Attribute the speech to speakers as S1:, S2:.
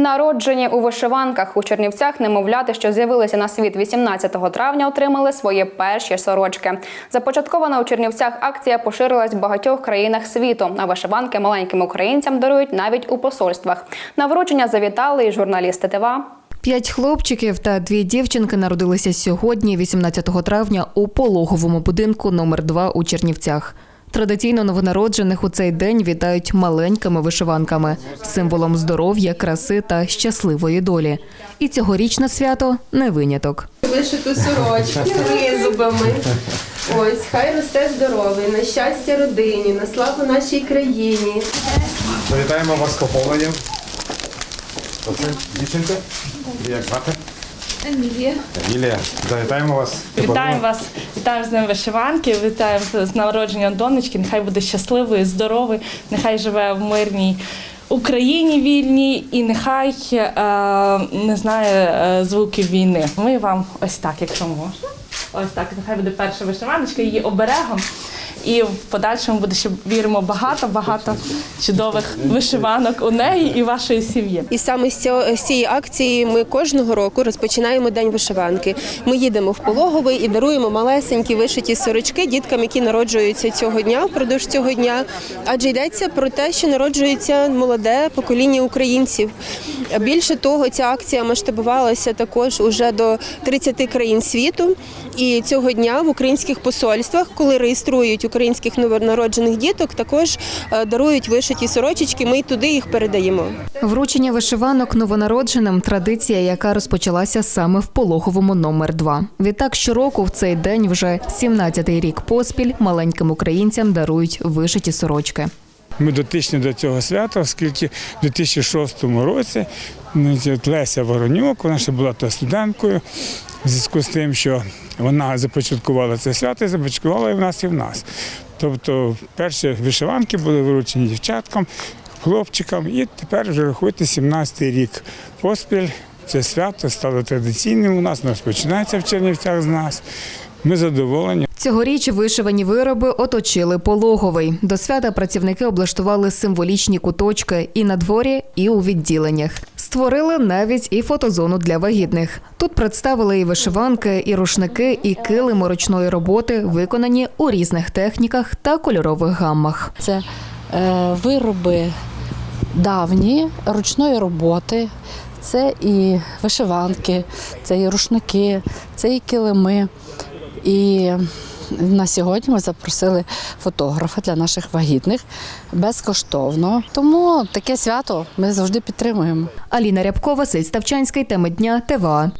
S1: Народжені у вишиванках у Чернівцях немовляти, що з'явилися на світ 18 травня, отримали свої перші сорочки. Започаткована у Чернівцях акція поширилась в багатьох країнах світу. А вишиванки маленьким українцям дарують навіть у посольствах. На вручення завітали і журналісти ТВА.
S2: П'ять хлопчиків та дві дівчинки народилися сьогодні, 18 травня, у пологовому будинку номер 2 у Чернівцях. Традиційно новонароджених у цей день вітають маленькими вишиванками, символом здоров'я, краси та щасливої долі. І цьогорічне свято не виняток.
S3: Вишиту сорочку з тризубами. Ось, хай росте здоровий, на щастя родині, на славу нашій країні.
S4: Завітаємо вас з поповненням. Оце дівчинка. Як звати?
S5: Емілія.
S4: Емілія. Завітаємо вас.
S6: Вітаємо вас, вітаємо з Днем вишиванки, вітаємо з народження донечки. Нехай буде щасливою, здоровою, нехай живе в мирній Україні вільній і нехай е, не знає е, звуків війни. Ми вам ось так, якщо можна. Ось так, нехай буде перша вишиваночка, її оберегом. І в подальшому буде ще віримо багато, багато чудових вишиванок у неї і вашої сім'ї.
S3: І саме з цієї акції ми кожного року розпочинаємо день вишиванки. Ми їдемо в пологовий і даруємо малесенькі вишиті сорочки діткам, які народжуються цього дня впродовж цього дня. Адже йдеться про те, що народжується молоде покоління українців. Більше того, ця акція масштабувалася також уже до 30 країн світу. І цього дня в українських посольствах, коли реєструють українських новонароджених діток, також е, дарують вишиті сорочечки. Ми й туди їх передаємо.
S2: Вручення вишиванок новонародженим традиція, яка розпочалася саме в пологовому номер 2 Відтак щороку в цей день вже 17-й рік поспіль маленьким українцям дарують вишиті сорочки.
S7: Ми дотичні до цього свята, оскільки в 2006 році Леся Воронюк, вона ще була студенткою, в зв'язку з тим, що вона започаткувала це свято і започаткувала і в нас, і в нас. Тобто перші вишиванки були вручені дівчаткам, хлопчикам, і тепер вже рахуйте 17-й рік поспіль. Це свято стало традиційним у нас, воно розпочинається в Чернівцях з нас. Ми задоволені.
S2: Цьогоріч вишивані вироби оточили пологовий. До свята працівники облаштували символічні куточки і на дворі, і у відділеннях. Створили навіть і фотозону для вагітних. Тут представили і вишиванки, і рушники, і килими ручної роботи, виконані у різних техніках та кольорових гаммах.
S5: Це е, вироби давні, ручної роботи. Це і вишиванки, це і рушники, це і килими. І на сьогодні ми запросили фотографа для наших вагітних безкоштовно. Тому таке свято ми завжди підтримуємо.
S2: Аліна Рябкова, Василь Ставчанський, теми дня ТВА.